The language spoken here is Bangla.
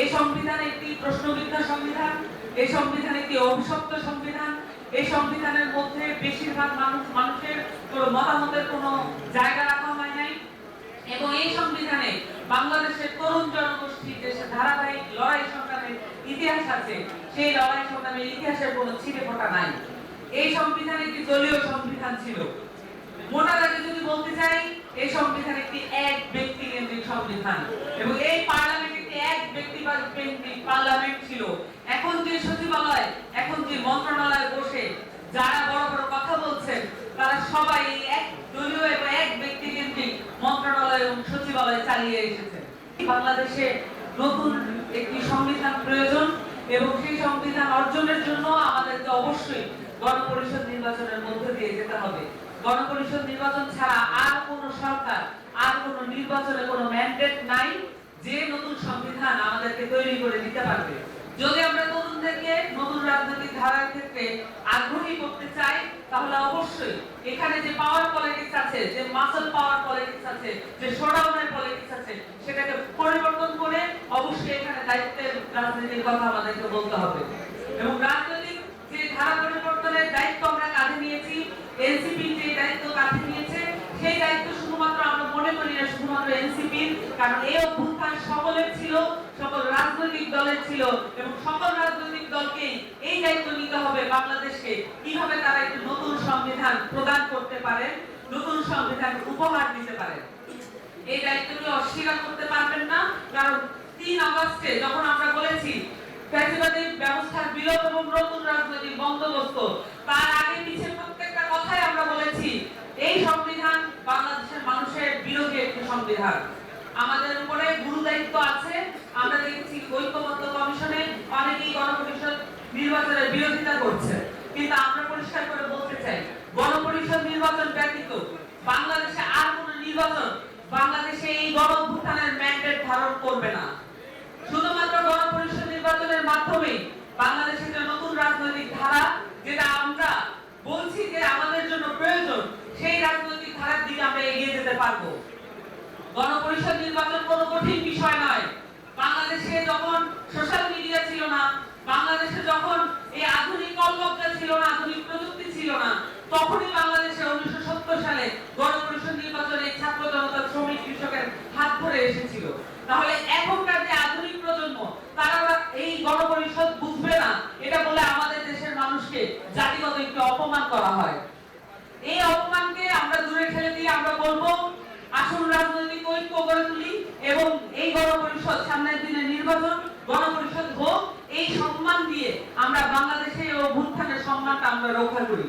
এই সংবিধান একটি প্রশ্নবিদ্ধ সংবিধান এই সংবিধান একটি অভিশপ্ত সংবিধান এই সংবিধানের মধ্যে বেশিরভাগ মানুষ মানুষের কোনো মতামতের কোনো জায়গা রাখা হয় নাই। এবং এই সংবিধানে বাংলাদেশের তরুণ জনগোষ্ঠী যে ধারাবাহিক লড়াই সংগ্রামের ইতিহাস আছে, সেই লড়াই সংগ্রামের ইতিহাসের কোনো ছিটে ফোটা নাই। এই সংবিধান একটি দলীয় সংবিধান ছিল। মোটা দাগে যদি বলতে চাই, এই সংবিধান একটি এক ব্যক্তি কেন্দ্রিক সংবিধান। এবং এই পার্লামেন্ট একটি এক ব্যক্তি কেন্দ্রিক পার্লামেন্ট ছিল এখন যে সচিবালয় এখন যে মন্ত্রণালয়ে বসে যারা বড় বড় কথা বলছেন, তারা সবাই এক দলীয় এবং এক ব্যক্তি কেন্দ্রিক মন্ত্রণালয় এবং সচিবালয় চালিয়ে এসেছে। বাংলাদেশে নতুন একটি সংবিধান প্রয়োজন এবং সেই সংবিধান অর্জনের জন্য আমাদেরকে অবশ্যই গণপরিষদ নির্বাচনের মধ্যে দিয়ে যেতে হবে। গণপরিষদ নির্বাচন ছাড়া আর কোন সরকার, আর কোন নির্বাচনে কোনো ম্যান্ডেট নাই যে নতুন সংবিধান আমাদেরকে তৈরি করে দিতে পারবে। যদি আমরা তরুণদেরকে, নতুন রাজনৈতিক ধারার ক্ষেত্রে আগ্রহী করতে চাই তাহলে অবশ্যই এখানে যে পাওয়ার পলিটিক্স আছে, যে মাসল পাওয়ার পলিটিক্স আছে, যে শোডাউনের পলিটিক্স আছে, সেটাকে পরিবর্তন করে অবশ্যই এখানে দায়িত্বের রাজনীতির কথা আমাদেরকে বলতে হবে। এবং রাজনৈতিক যে ধারা পরিবর্তনের দায়িত্ব আমরা কাঁধে নিয়েছি এনসিপি যে দায়িত্ব কাঁধে নিয়েছে, সেই দায়িত্ব শুধুমাত্র আমরা মনে করি না, শুধুমাত্র এনসিপির কারণ এই অভ্যুত্থান সকলের ছিল, সকল রাজনৈতিক দলের ছিল, এবং সকল রাজনৈতিক দলকে এই দায়িত্ব নিতে হবে বাংলাদেশকে কীভাবে তারা একটি নতুন সংবিধান প্রদান করতে পারে, নতুন সংবিধান উপহার দিতে পারে, এই দায়িত্বটি অস্বীকার করতে পারবেন না। কারণ তিন আগস্টে যখন আমরা বলেছি ফ্যাসিবাদী ব্যবস্থার বিলোপ এবং নতুন রাজনৈতিক বন্দোবস্ত, তার আগে পিছে প্রত্যেকটা কথাই আমরা বলেছি, এই সংবিধান বাংলাদেশের মানুষের বিরোধী একটি সংবিধান। আমাদের উপরে গুরু দায়িত্ব আছে। আমরা দেখেছি ঐক্যবদ্ধ কমিশনে অনেকেই গণপরিষদ নির্বাচনের বিরোধিতা করছে। কিন্তু আমরা পরিষ্কার করে বলতে চাই, গণপরিষদ নির্বাচন ব্যতীত বাংলাদেশে আর কোন নির্বাচন বাংলাদেশে এই গণ ম্যান্ডেট ধারণ করবে না। শুধুমাত্র গণপরিষদ নির্বাচনের মাধ্যমে বাংলাদেশের যে নতুন রাজনৈতিক ধারা যেটা আমরা বলছি যে আমাদের জন্য প্রয়োজন, সেই রাজনৈতিক ধারার দিকে আমরা এগিয়ে যেতে পারব। গণপরিষদ নির্বাচন কোনো কঠিন বিষয় নয়। বাংলাদেশে যখন সোশ্যাল মিডিয়া ছিল না বাংলাদেশে যখন এই আধুনিক ছিল না, আধুনিক প্রযুক্তি ছিল না। তখনই বাংলাদেশে উনিশশো সত্তর সালে গণপরিষদ নির্বাচনে ছাত্র জনতা শ্রমিক কৃষকের হাত ধরে এসেছিল। তাহলে এখনকার যে আধুনিক প্রজন্ম, তারা এই গণপরিষদ বুঝবে না, এটা বলে আমাদের দেশের মানুষকে জাতিগত একটু অপমান করা হয়। এই অপমানকে আমরা দূরে ঠেলে দিয়ে আমরা বলব, আসল রাজনৈতিক ঐক্য গড়ে তুলি এবং এই গণপরিষদ সামনের দিনে নির্বাচন, গণপরিষদ হোক এই সম্মান দিয়ে আমরা বাংলাদেশে অভ্যুত্থানের সম্মানটা আমরা রক্ষা করি।